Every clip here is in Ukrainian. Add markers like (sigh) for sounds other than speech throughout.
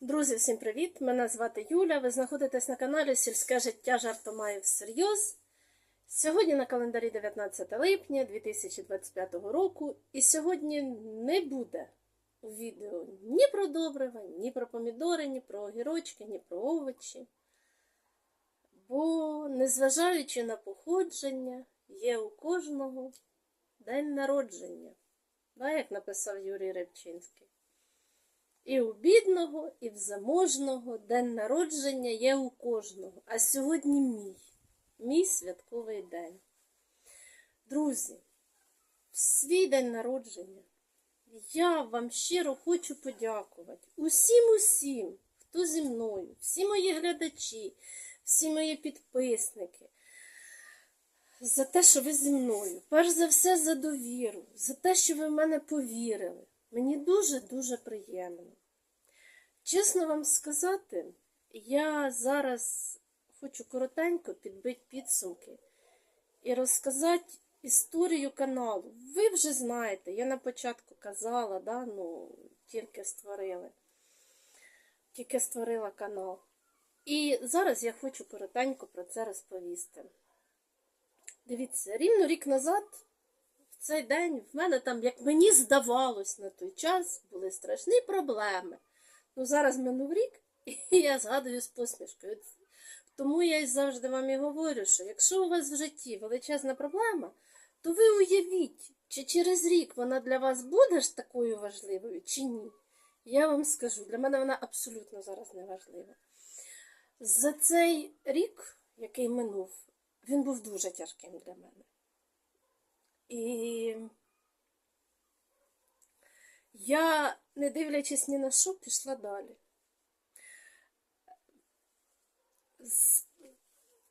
Друзі, всім привіт! Мене звати Юля. Ви знаходитесь на каналі Сільське життя жартомаю всерйоз. Сьогодні на календарі 19 липня 2025 року, і сьогодні не буде у відео ні про добрива, ні про помідори, ні про огірочки, ні про овочі. Бо, незважаючи на походження, є у кожного день народження. Да, як написав Юрій Рибчинський. І у бідного, і в заможного день народження є у кожного. А сьогодні мій, мій святковий день. Друзі, в свій день народження я вам щиро хочу подякувати усім усім, хто зі мною, всі мої глядачі, всі мої підписники. За те, що ви зі мною, перш за все за довіру, за те, що ви в мене повірили. Мені дуже-дуже приємно. Чесно вам сказати, я зараз хочу коротенько підбити підсумки і розказати історію каналу. Ви вже знаєте, я на початку казала, да, ну, тільки створили, тільки створила канал. І зараз я хочу коротенько про це розповісти. Дивіться, рівно рік назад цей день в мене там, як мені здавалось на той час, були страшні проблеми. Ну, зараз минув рік, (laughs) і я згадую з посмішкою. Тому я й завжди вам і говорю, що якщо у вас в житті величезна проблема, то ви уявіть, чи через рік вона для вас буде ж такою важливою, чи ні. Я вам скажу, для мене вона абсолютно зараз не важлива. За цей рік, який минув, він був дуже тяжким для мене. І я, не дивлячись ні на що, пішла далі.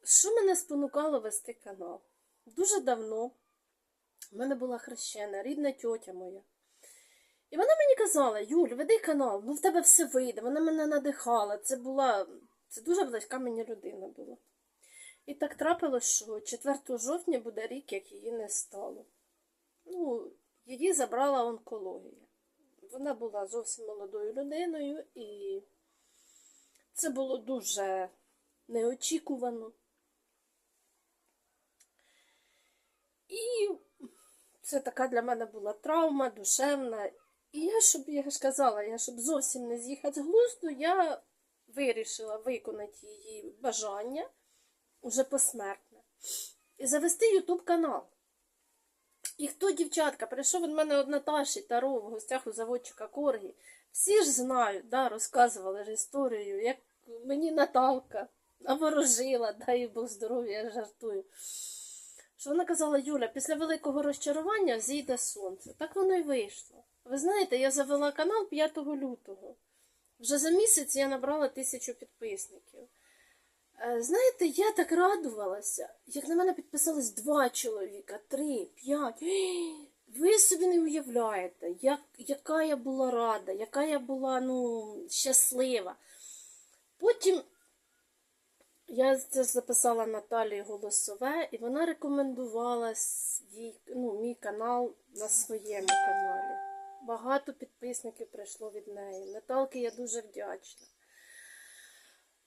Що мене спонукало вести канал? Дуже давно в мене була хрещена, рідна тьотя моя. І вона мені казала, Юль, веди канал, ну в тебе все вийде. Вона мене надихала. Це була це дуже близька мені людина була. І так трапилось, що 4 жовтня буде рік, як її не стало. Ну, її забрала онкологія. Вона була зовсім молодою людиною, і це було дуже неочікувано. І це така для мене була травма душевна. І я, щоб я ж казала, я щоб зовсім не з'їхати з глузду, я вирішила виконати її бажання уже посмертне. І завести Ютуб канал. І хто, дівчатка, прийшов від мене од Наташі Таро в гостях у заводчика Коргі. Всі ж знають, да, розказували ж історію, як мені Наталка наворожила, дай Бог здоров'я, я жартую. Що вона казала, Юля, після великого розчарування зійде сонце. Так воно й вийшло. Ви знаєте, я завела канал 5 лютого. Вже за місяць я набрала тисячу підписників. Е, Знаєте, я так радувалася, як на мене підписались два чоловіка, три, п'ять. (gasps) Ви собі не уявляєте, як, яка я була рада, яка я була ну, щаслива. Потім я це записала Наталії голосове, і вона рекомендувала свій, ну, мій канал на своєму каналі. Багато підписників прийшло від неї. Наталки я дуже вдячна.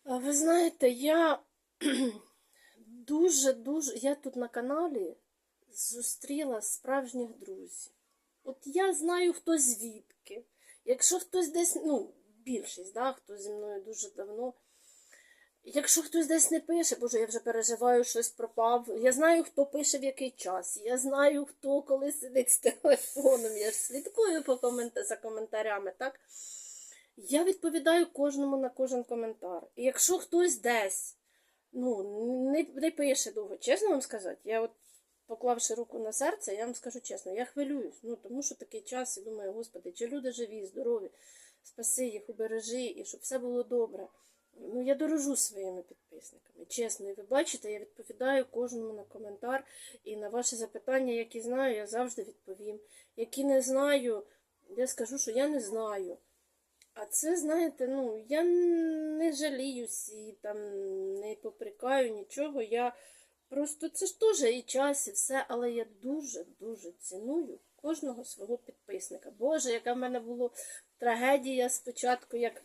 Ви знаєте, я (clears throat) дуже-дуже. Я тут на каналі зустріла справжніх друзів. От я знаю, хто звідки. Якщо хтось десь, ну, більшість, да, хто зі мною дуже давно. Якщо хтось десь не пише, боже, я вже переживаю, щось пропав. Я знаю, хто пише в який час. Я знаю, хто коли сидить з телефоном. Я ж слідкую по комент... за коментарями, так? Я відповідаю кожному на кожен коментар. І якщо хтось десь ну, не, не пише довго, чесно вам сказати, я от поклавши руку на серце, я вам скажу чесно, я хвилююсь, ну тому що такий час і думаю, господи, чи люди живі, здорові, спаси їх, убережи, і щоб все було добре. Ну, я дорожу своїми підписниками. Чесно, і ви бачите, я відповідаю кожному на коментар і на ваші запитання, які знаю, я завжди відповім. Які не знаю, я скажу, що я не знаю. А це, знаєте, ну, я не жаліюсь і там не попрекаю нічого. Я просто це ж теж і час, і все, але я дуже-дуже ціную кожного свого підписника. Боже, яка в мене була трагедія спочатку, як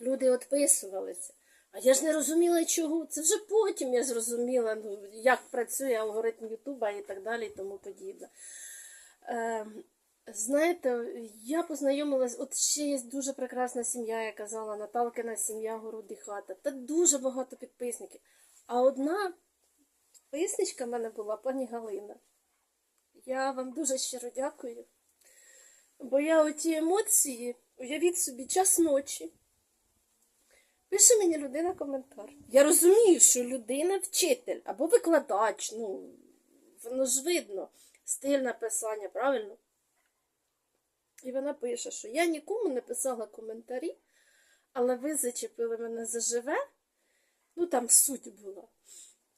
люди відписувалися. А я ж не розуміла, чого. Це вже потім я зрозуміла, ну, як працює алгоритм Ютуба і так далі, і тому подібне. Е, знаєте, я познайомилась, от ще є дуже прекрасна сім'я, я казала, Наталкина сім'я Город і хата. Та дуже багато підписників. А одна підписничка в мене була пані Галина. Я вам дуже щиро дякую. Бо я оті емоції, уявіть собі, час ночі. Пише мені людина коментар. Я розумію, що людина вчитель або викладач, ну, воно ж видно, стиль написання, правильно? І вона пише, що я нікому не писала коментарі, але ви зачепили мене заживе. Ну там суть була.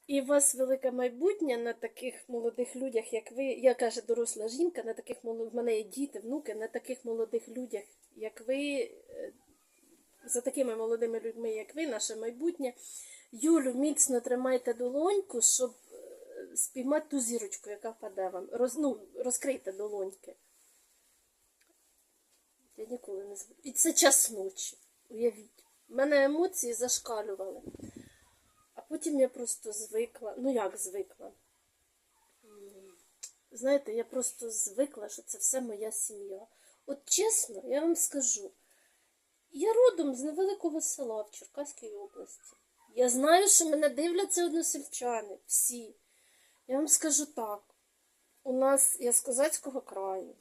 І у вас велике майбутнє на таких молодих людях, як ви. Я каже, доросла жінка, на таких в мене є діти, внуки, на таких молодих людях, як ви, е, за такими молодими людьми, як ви, наше майбутнє. Юлю, міцно тримайте долоньку, щоб е, спіймати ту зірочку, яка впаде вам. Роз, ну, розкрийте долоньки. Я ніколи не забуду. І це час ночі. Уявіть. У мене емоції зашкалювали. А потім я просто звикла. Ну як звикла? Знаєте, я просто звикла, що це все моя сім'я. От чесно, я вам скажу, я родом з невеликого села в Черкаській області. Я знаю, що мене дивляться односельчани, всі. Я вам скажу так: у нас я з козацького краю.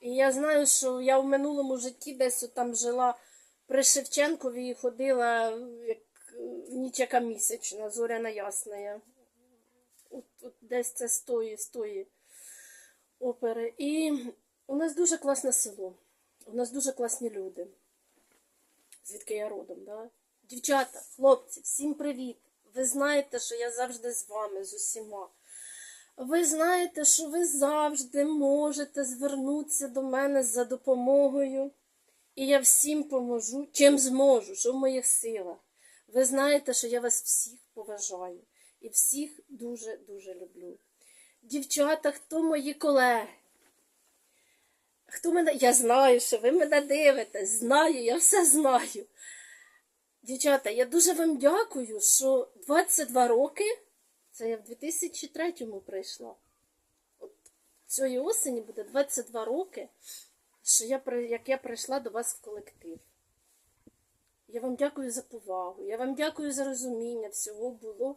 І я знаю, що я в минулому житті десь там жила при Шевченкові і ходила як е, ніч яка місячна, зоряна ясна. От, от десь це з тої, з тої опери. І у нас дуже класне село. У нас дуже класні люди. Звідки я родом, да? Дівчата, хлопці, всім привіт! Ви знаєте, що я завжди з вами, з усіма. Ви знаєте, що ви завжди можете звернутися до мене за допомогою, і я всім поможу, чим зможу, що в моїх силах. Ви знаєте, що я вас всіх поважаю і всіх дуже-дуже люблю. Дівчата, хто мої колеги? Хто мене? Я знаю, що ви мене дивитесь, знаю, я все знаю. Дівчата, я дуже вам дякую, що 22 роки. Це я в 2003-му прийшла. От цієї осені буде 22 роки, що я, як я прийшла до вас в колектив. Я вам дякую за повагу, я вам дякую за розуміння, всього було.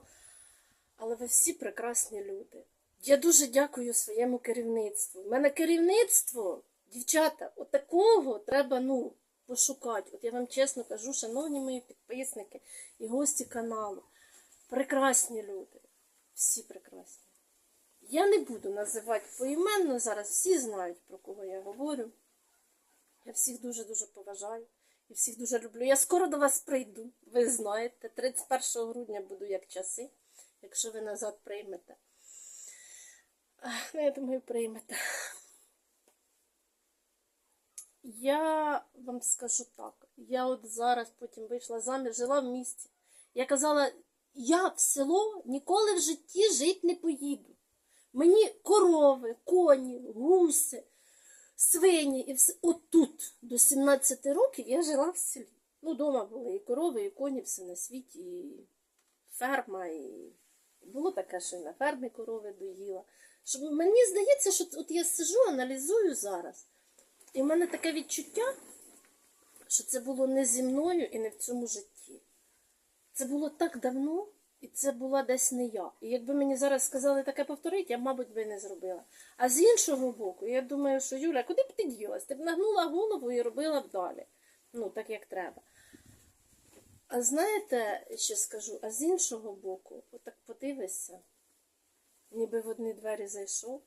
Але ви всі прекрасні люди. Я дуже дякую своєму керівництву. У мене керівництво, дівчата, отакого треба ну, пошукати. От я вам чесно кажу, шановні мої підписники і гості каналу. Прекрасні люди. Всі прекрасні. Я не буду називати поіменно, зараз всі знають, про кого я говорю. Я всіх дуже-дуже поважаю і всіх дуже люблю. Я скоро до вас прийду, ви знаєте. 31 грудня буду як часи, якщо ви назад приймете. Ну, я думаю, приймете. Я вам скажу так. Я от зараз потім вийшла заміж, жила в місті. Я казала, я в село ніколи в житті жити не поїду. Мені корови, коні, гуси, свині і все. Отут до 17 років я жила в селі. Ну, вдома були і корови, і коні, все на світі, і ферма, і було таке, що і на фермі корови доїла. Що мені здається, що от я сижу, аналізую зараз. І в мене таке відчуття, що це було не зі мною і не в цьому житті. Це було так давно, і це була десь не я. І якби мені зараз сказали таке повторити, я, мабуть, би не зробила. А з іншого боку, я думаю, що Юля, куди б ти ділась? Ти б нагнула голову і робила б далі. Ну, так як треба. А знаєте, що скажу? А з іншого боку, отак подивишся, ніби в одні двері зайшов,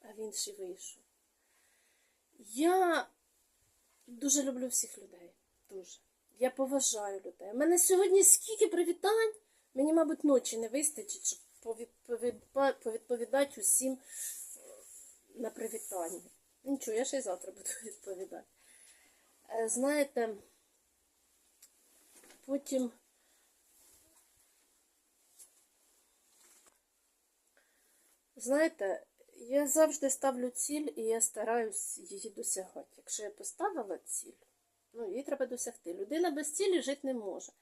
а в інші вийшов. Я дуже люблю всіх людей. Дуже. Я поважаю людей. У мене сьогодні скільки привітань, мені, мабуть, ночі не вистачить, щоб повідповіда- повідповідати усім на привітання. Нічого, я ще й завтра буду (laughs) відповідати. Е, Знаєте, потім. Знаєте, я завжди ставлю ціль і я стараюсь її досягати. Якщо я поставила ціль, Ну, її треба досягти. Людина без цілі жити не може.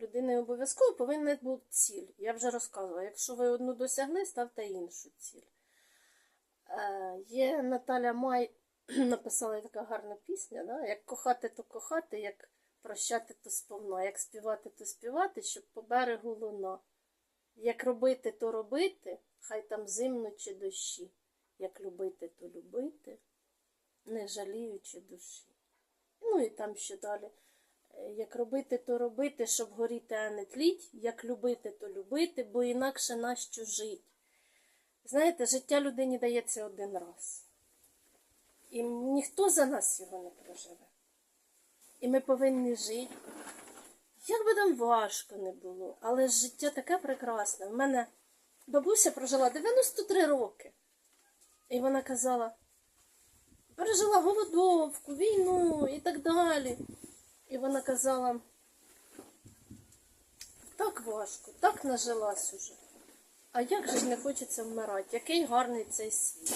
Людина обов'язково повинна бути ціль. Я вже розказувала. Якщо ви одну досягли, ставте іншу ціль. Е, є Наталя Май (clears throat) написала така гарна пісня, да? як кохати, то кохати, як прощати, то сповна, як співати, то співати, щоб по берегу луна. Як робити, то робити, хай там зимно чи дощі. Як любити, то любити, не жаліючи душі. Ну і там ще далі. Е, Як робити, то робити, щоб горіти, а не тліть, як любити, то любити, бо інакше нащо жить. Знаєте, життя людині дається один раз. І ніхто за нас його не проживе. І ми повинні жити. Як би там важко не було, але життя таке прекрасне. В мене бабуся прожила 93 роки. І вона казала, пережила голодовку, так далі. І вона казала, так важко, так нажилась уже. А як же ж не хочеться вмирати? Який гарний цей світ.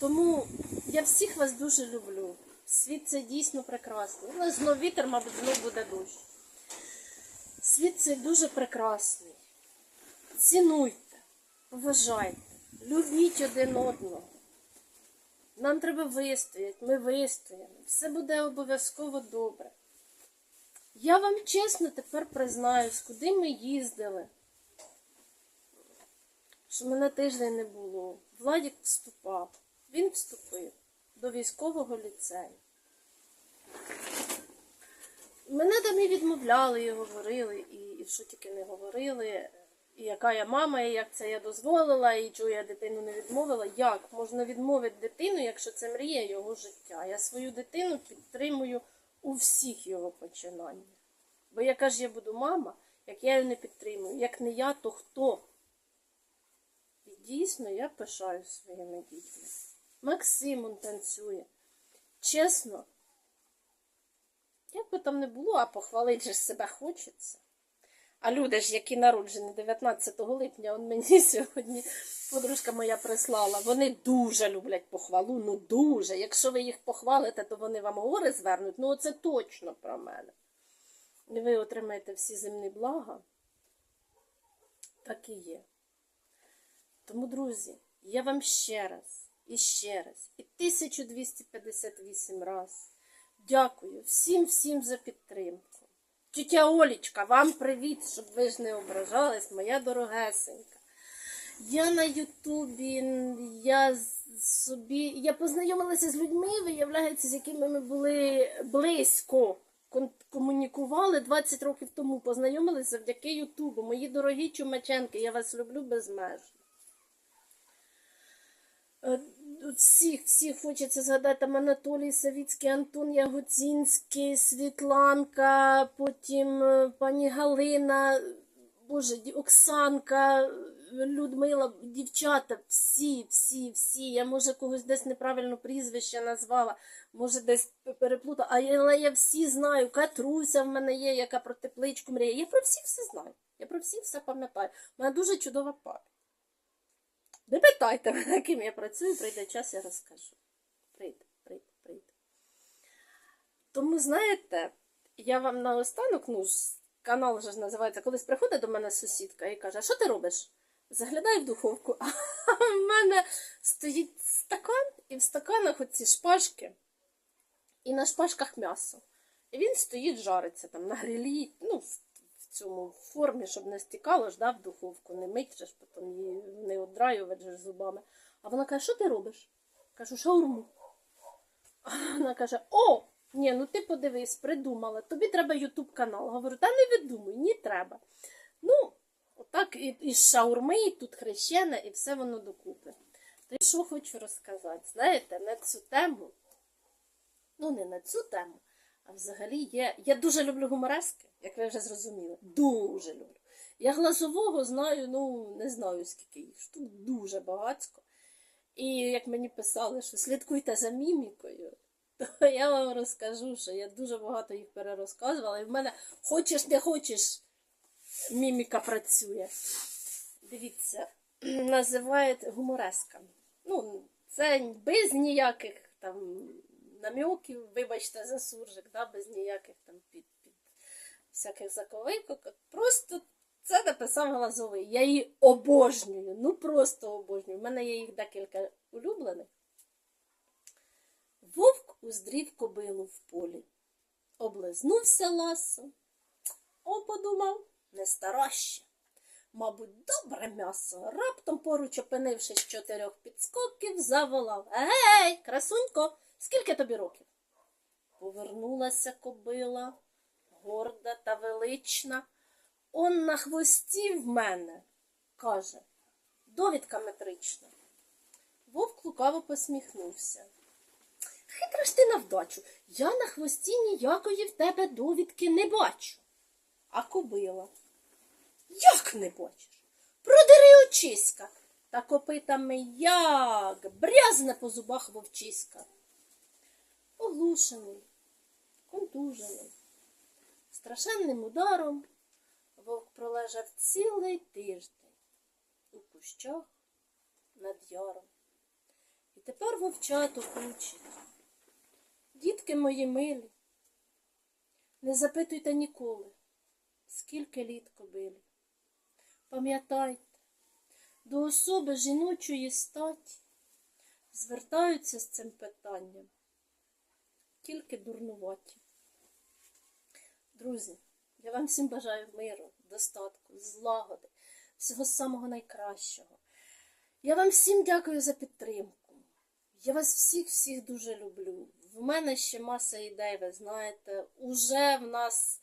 Тому я всіх вас дуже люблю. Світ це дійсно прекрасний. Ну, знов вітер, мабуть, знов буде дощ. Світ це дуже прекрасний. Цінуйте, поважайте, любіть один одного. Нам треба вистояти, ми вистоїмо. Все буде обов'язково добре. Я вам чесно тепер признаюсь, куди ми їздили. Що мене тиждень не було. Владік вступав. Він вступив до військового ліцею. Мене там і відмовляли, і говорили, і, і що тільки не говорили, і яка я мама, і як це я дозволила, і чого я дитину не відмовила. Як можна відмовити дитину, якщо це мрія його життя? Я свою дитину підтримую у всіх його починаннях. Бо яка ж я буду мама, як я її не підтримую? Як не я, то хто? І дійсно я пишаю своїми дітьми. Максим он танцює. Чесно, як би там не було, а похвалити же себе хочеться. А люди ж, які народжені 19 липня, он мені (laughs) сьогодні подружка моя прислала, вони дуже люблять похвалу, ну дуже. Якщо ви їх похвалите, то вони вам гори звернуть. Ну це точно про мене. І ви отримаєте всі земні блага. Так і є. Тому, друзі, я вам ще раз, і ще раз, і 1258 раз дякую всім всім за підтримку. Тетя Олічка, вам привіт, щоб ви ж не ображались, моя дорогесенька. Я на Ютубі, я собі, я познайомилася з людьми, виявляється, з якими ми були близько. Комунікували 20 років тому, познайомилися завдяки Ютубу. Мої дорогі чумаченки, я вас люблю безмежно. Е, Всіх, всіх хочеться згадати там Анатолій Савіцький, Антон Ягоцінський, Світланка, потім е, пані Галина, Боже, Оксанка, Людмила, дівчата, всі, всі, всі. Я може когось десь неправильно прізвище назвала, може десь переплутала, але я всі знаю. Катруся в мене є, яка про тепличку мріє. Я про всіх все знаю. Я про всіх все пам'ятаю. У мене дуже чудова пам'ять. Не питайте мене, ким я працюю, прийде час, я розкажу. Прийде, прийде, прийде. Тому, знаєте, я вам наостанок, ну, канал вже називається, колись приходить до мене сусідка і каже, а що ти робиш? Заглядаю в духовку, (laughs) а в мене стоїть стакан, і в стаканах оці шпажки, і на шпажках м'ясо. І він стоїть, жариться там на грилі, ну, в, цьому формі, щоб не стікало ж, да, в духовку, не мить потім її не одраювати ж зубами. А вона каже, що ти робиш? Кажу, шаурму. А Вона каже: О, ні, ну ти подивись, придумала, тобі треба Ютуб канал. Говорю, та не видумуй, ні треба. Ну, отак і, і шаурми, і тут хрещене, і все воно докупи. То що хочу розказати? Знаєте, на цю тему, ну не на цю тему, а взагалі є. Я дуже люблю гуморески, як ви вже зрозуміли. Дуже люблю. Я глазового знаю, ну не знаю скільки їх, штук дуже багатько. І як мені писали, що слідкуйте за мімікою, (laughs) то я вам розкажу, що я дуже багато їх перерозказувала, і в мене хочеш не хочеш, міміка працює. Дивіться, (clears throat) називають гуморесками. Ну, це без ніяких там намьоків, вибачте за суржик, да, без ніяких там під, під всяких заковикок. Просто це написав Глазовий. Я її обожнюю, ну просто обожнюю. У мене є їх декілька улюблених. Вовк уздрів кобилу в полі. Облизнувся ласо. О, подумав, не стараще. Мабуть, добре м'ясо. Раптом поруч опинившись з чотирьох підскоків, заволав. Гей, красунько, скільки тобі років? Повернулася кобила, горда та велична. Он на хвості в мене, каже, довідка метрична. Вовк лукаво посміхнувся. Хитра ж ти на вдачу. Я на хвості ніякої в тебе довідки не бачу. А кобила. Як не бачиш? Продери очиська. Та копитами як брязне по зубах вовчиська. Оглушений, контужений. Страшенним ударом вовк пролежав цілий тиждень у кущах над яром. І тепер вовчато кучить. Дітки мої милі, не запитуйте ніколи, скільки літ кобилі. Пам'ятайте, до особи жіночої статі звертаються з цим питанням тільки дурнуваті. Друзі, я вам всім бажаю миру, достатку, злагоди, всього самого найкращого. Я вам всім дякую за підтримку. Я вас всіх всіх дуже люблю. В мене ще маса ідей, ви знаєте. Уже в нас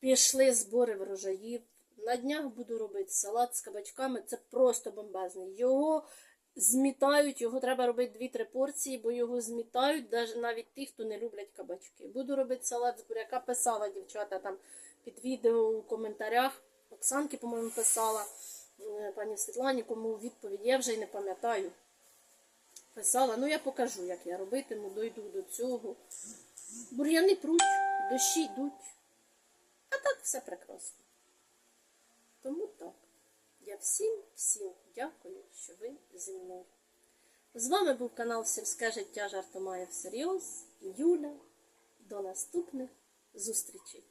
пішли збори врожаїв. На днях буду робити салат з кабачками. Це просто бомбезний. Його змітають, його треба робити 2-3 порції, бо його змітають навіть ті, хто не люблять кабачки. Буду робити салат з буряка. Писала дівчата там під відео у коментарях. Оксанки, по-моєму, писала е, пані Світлані, кому відповідь. Я вже й не пам'ятаю. Писала, ну я покажу, як я робитиму, дойду до цього. Бур'яни пруть, дощі йдуть. А так все прекрасно. Тому так. Я всім, всім дякую, що ви зі мною. З вами був канал Сільське життя жартомає всерйоз. Юля. До наступних зустрічей.